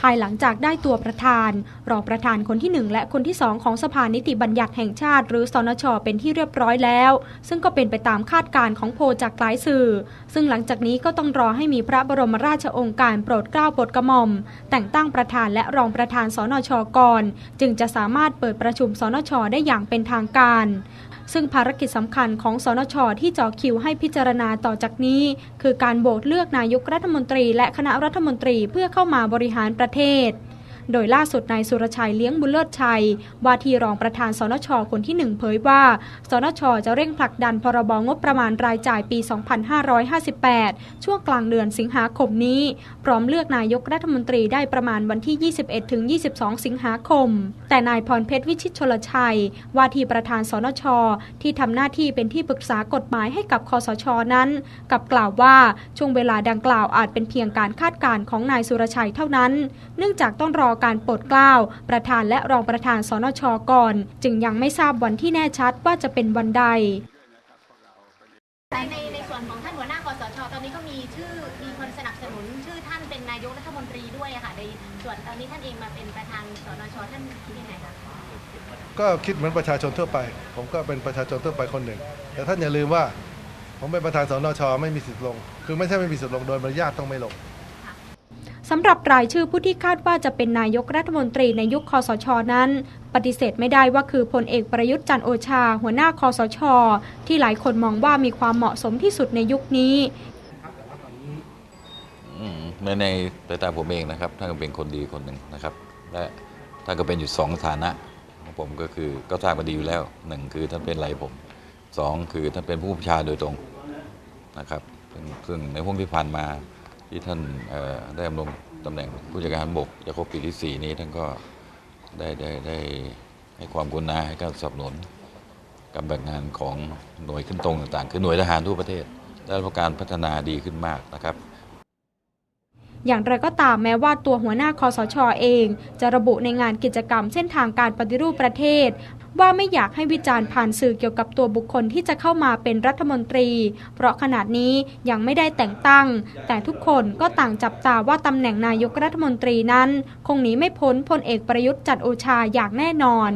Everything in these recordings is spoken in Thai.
ภายหลังจากได้ตัวประธาน รองประธานคนที่ 1 และคนที่ 2 ของสภานิติบัญญัติแห่งชาติ หรือสนชเป็นที่เรียบร้อยแล้ว ซึ่งก็เป็นไปตามคาดการณ์ของโพจากหลายสื่อ ซึ่งหลังจากนี้ก็ต้องรอให้มีพระบรมราชองค์การโปรดเกล้าโปรดกระหม่อม แต่งตั้งประธานและรองประธานสนชก่อน จึงจะสามารถเปิดประชุมสนชได้อย่างเป็นทางการซึ่งภารกิจสำคัญของสนชที่จ่อคิวให้พิจารณาต่อจากนี้ คือการโหวตเลือกนายกรัฐมนตรีและคณะรัฐมนตรีเพื่อเข้ามาบริหารประเทศ โดยล่าสุดนายสุรชัยเลี้ยงบุญเลิศชัย ว่าที่รองประธานสนชคนที่หนึ่งเผยว่า สนชจะเร่งผลักดันพรบงบประมาณรายจ่ายปี 2558 ช่วงกลางเดือนสิงหาคมนี้ พร้อมเลือกนายกรัฐมนตรีได้ประมาณวันที่ 21-22 สิงหาคม แต่นายพรเพชรวิชิตชลชัย ว่าที่ประธานสนชที่ทำหน้าที่เป็นที่ปรึกษากฎหมายให้กับคอสชนั้นกับกล่าวว่าช่วงเวลาดังกล่าวอาจเป็นเพียงการคาดการณ์ของนายสุรชัยเท่านั้น เนื่องจากต้องรอการโปรดเกล้าประธานและรองประธานสนชก่อน จึงยังไม่ทราบวันที่แน่ชัดว่าจะเป็นวันใดในในในส่วนของท่านหัวหน้าคอสชตอนนี้ก็มีชื่อมีคนสนับสนุนชื่อท่านเป็นนายกรัฐมนตรีด้วยอะค่ะในส่วนตอนนี้ท่านเองมาเป็นประธานสนชท่านคิดยังไงคะก็คิดเหมือนประชาชนทั่วไป ผมก็เป็นประชาชนทั่วไปคนหนึ่ง แต่ท่านอย่าลืมว่า ผมเป็นประธานสนชไม่มีสิทธิ์ลง คือไม่ใช่ไม่มีสิทธิ์ลงโดยมารยาทต้องไม่ลง สำหรับรายชื่อผู้ที่คาดว่าจะเป็นนายกรัฐมนตรีในยุคคอสชนั้น ปฏิเสธไม่ได้ว่าคือพลเอกประยุทธ์จันโอชา หัวหน้าคอสช ที่หลายคนมองว่ามีความเหมาะสมที่สุดในยุคนี้ในในสายตาผมเองนะครับท่านก็เป็นคนดีคนหนึ่งนะครับ และท่านก็เป็นอยู่สองฐานะของผมก็คือก็ทราบมาดีอยู่แล้วหนึ่งคือท่านเป็นไรผมสองคือท่านเป็นผู้บัญชาโดยตรงนะครับซึ่งซึ่งในห่วงที่ผ่านมา ที่ท่านได้ดำรงตำแหน่งผู้จัดการบกจะครบปีที่สี่นี้ท่านก็ได้ได้ได้ให้ความกุณาให้การสนับสนุนการแบ่งงานของหน่วยขึ้นตรงต่างๆ คือหน่วยทหารทั่วประเทศ ได้รับการพัฒนาดีขึ้นมากนะครับ อย่างไรก็ตามแม้ว่าตัวหัวหน้าคอสชเอง จะระบุในงานกิจกรรมเส้นทางการปฏิรูปประเทศ ว่าไม่อยากให้วิจารณ์ผ่านสื่อเกี่ยวกับตัวบุคคลที่จะเข้ามาเป็นรัฐมนตรี เพราะขนาดนี้ยังไม่ได้แต่งตั้ง แต่ทุกคนก็ต่างจับตาว่าตำแหน่งนายกรัฐมนตรีนั้น คงหนีไม่พ้นพลเอกประยุทธ์จันโอชาอย่างแน่นอน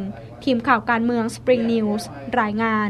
ทีมข่าวการเมือง Spring News รายงาน